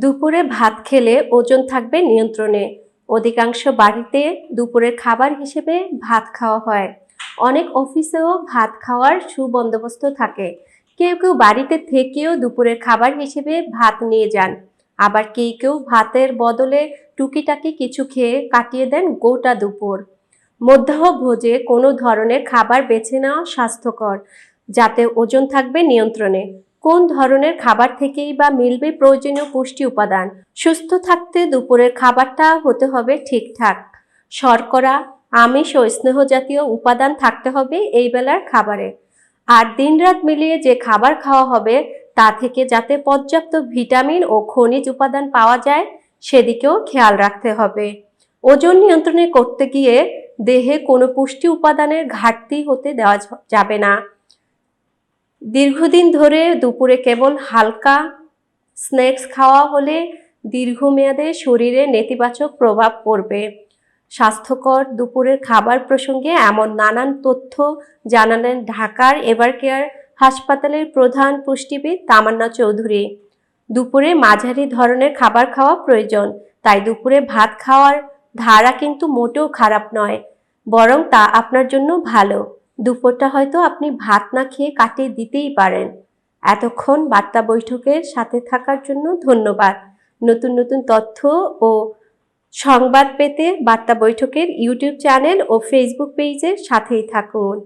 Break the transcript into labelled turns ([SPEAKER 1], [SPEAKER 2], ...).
[SPEAKER 1] দুপুরে ভাত খেলে ওজন থাকবে নিয়ন্ত্রণে। অধিকাংশ বাড়িতে দুপুরের খাবার হিসেবে ভাত খাওয়া হয়। অনেক অফিসেও ভাত খাওয়ার সুবন্দোবস্ত থাকে। কেউ কেউ বাড়িতে থেকেও দুপুরের খাবার হিসেবে ভাত নিয়ে যান। আবার কেউ কেউ ভাতের বদলে টুকিটাকি কিছু খেয়ে কাটিয়ে দেন গোটা দুপুর। মধ্যাহ্ন ভোজে কোনো ধরনের খাবার বেছে নেওয়া স্বাস্থ্যকর, যাতে ওজন থাকবে নিয়ন্ত্রণে। কোন ধরনের খাবার থেকেই বা মিলবে প্রয়োজনীয় পুষ্টি উপাদান? সুস্থ থাকতে দুপুরের খাবারটা হতে হবে ঠিকঠাক। শর্করা, আমিষ ও স্নেহ জাতীয় উপাদান থাকতে হবে এই বেলার খাবারে। আর দিনরাত মিলিয়ে যে খাবার খাওয়া হবে, তা থেকে যাতে পর্যাপ্ত ভিটামিন ও খনিজ উপাদান পাওয়া যায়, সেদিকেও খেয়াল রাখতে হবে। ওজন নিয়ন্ত্রণে করতে গিয়ে দেহে কোনো পুষ্টি উপাদানের ঘাটতি হতে দেওয়া যাবে না। দীর্ঘদিন ধরে দুপুরে কেবল হালকা স্ন্যাক্স খাওয়া হলে দীর্ঘমেয়াদে শরীরে নেতিবাচক প্রভাব পড়বে। স্বাস্থ্যকর দুপুরের খাবার প্রসঙ্গে এমন নানান তথ্য জানালেন ঢাকার এভার কেয়ার হাসপাতালের প্রধান পুষ্টিবিদ তামান্না চৌধুরী। দুপুরে মাঝারি ধরনের খাবার খাওয়া প্রয়োজন, তাই দুপুরে ভাত খাওয়ার ধারা কিন্তু মোটেও খারাপ নয়, বরং তা আপনার জন্য ভালো। দুপুরটা হয়তো আপনি ভাত না খেয়ে কাটিয়ে দিতেই পারেন। এতক্ষণ বার্তা বৈঠকের সাথে থাকার জন্য ধন্যবাদ। নতুন নতুন তথ্য ও সংবাদ পেতে বার্তা বৈঠকের ইউটিউব চ্যানেল ও ফেসবুক পেজের সাথেই থাকুন।